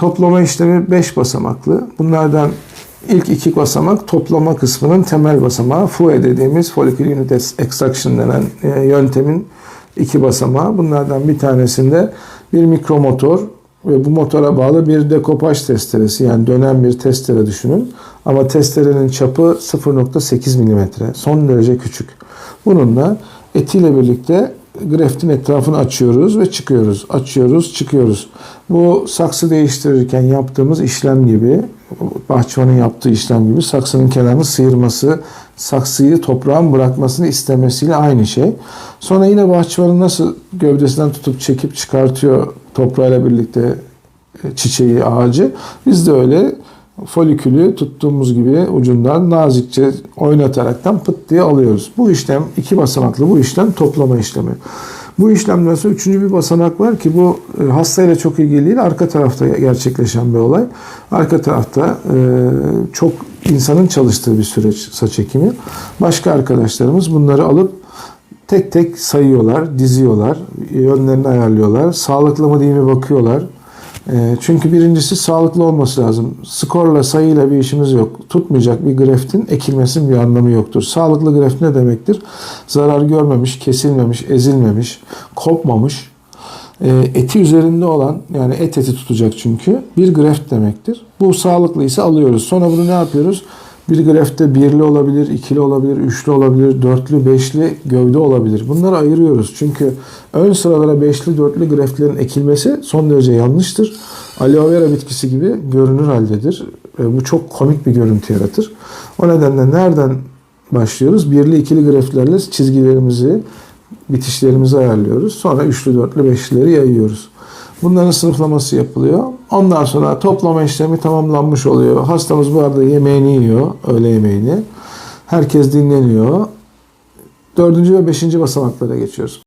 toplama işlemi 5 basamaklı. Bunlardan ilk iki basamak toplama kısmının temel basamağı. FUE dediğimiz Follicle Unit Extraction denen e, yöntemin iki basamağı. Bunlardan bir tanesinde bir mikromotor ve bu motora bağlı bir dekopaj testeresi yani dönen bir testere düşünün. Ama testerenin çapı 0.8 mm. Son derece küçük. Bununla etiyle birlikte graftin etrafını açıyoruz ve çıkıyoruz. Açıyoruz, çıkıyoruz. Bu saksı değiştirirken yaptığımız işlem gibi, bahçıvanın yaptığı işlem gibi saksının kenarını sıyırması, saksıyı toprağın bırakmasını istemesiyle aynı şey. Sonra yine bahçıvanın nasıl gövdesinden tutup çekip çıkartıyor toprağıyla birlikte e, çiçeği, ağacı. Biz de öyle folikülü tuttuğumuz gibi ucundan nazikçe oynataraktan pıt diye alıyoruz. Bu işlem iki basamaklı bu işlem toplama işlemi. Bu işlemden sonra üçüncü bir basamak var ki bu e, hastayla çok ilgili değil arka tarafta gerçekleşen bir olay. Arka tarafta e, çok insanın çalıştığı bir süreç saç ekimi. Başka arkadaşlarımız bunları alıp tek tek sayıyorlar, diziyorlar, yönlerini ayarlıyorlar. Sağlıklı mı değil mi bakıyorlar. E, Çünkü birincisi sağlıklı olması lazım. Skorla, sayıyla bir işimiz yok. Tutmayacak bir graftin ekilmesinin bir anlamı yoktur. Sağlıklı graft ne demektir? Zarar görmemiş, kesilmemiş, ezilmemiş, kopmamış, e, eti üzerinde olan yani et eti tutacak çünkü bir graft demektir. Bu sağlıklıysa alıyoruz. Sonra bunu ne yapıyoruz? Bir grafte birli olabilir, ikili olabilir, üçlü olabilir, dörtlü, beşli gövde olabilir. Bunları ayırıyoruz. Çünkü ön sıralara beşli, dörtlü graftlerin ekilmesi son derece yanlıştır. Aloe vera bitkisi gibi görünür haldedir. E, bu çok komik bir görüntü yaratır. O nedenle nereden başlıyoruz? Birli, ikili graftlerle çizgilerimizi, bitişlerimizi ayarlıyoruz. Sonra üçlü, dörtlü, beşlileri yayıyoruz. Bunların sınıflaması yapılıyor. Ondan sonra toplama işlemi tamamlanmış oluyor. Hastamız bu arada yemeğini yiyor, öğle yemeğini. Herkes dinleniyor. Dördüncü ve beşinci basamaklara geçiyoruz.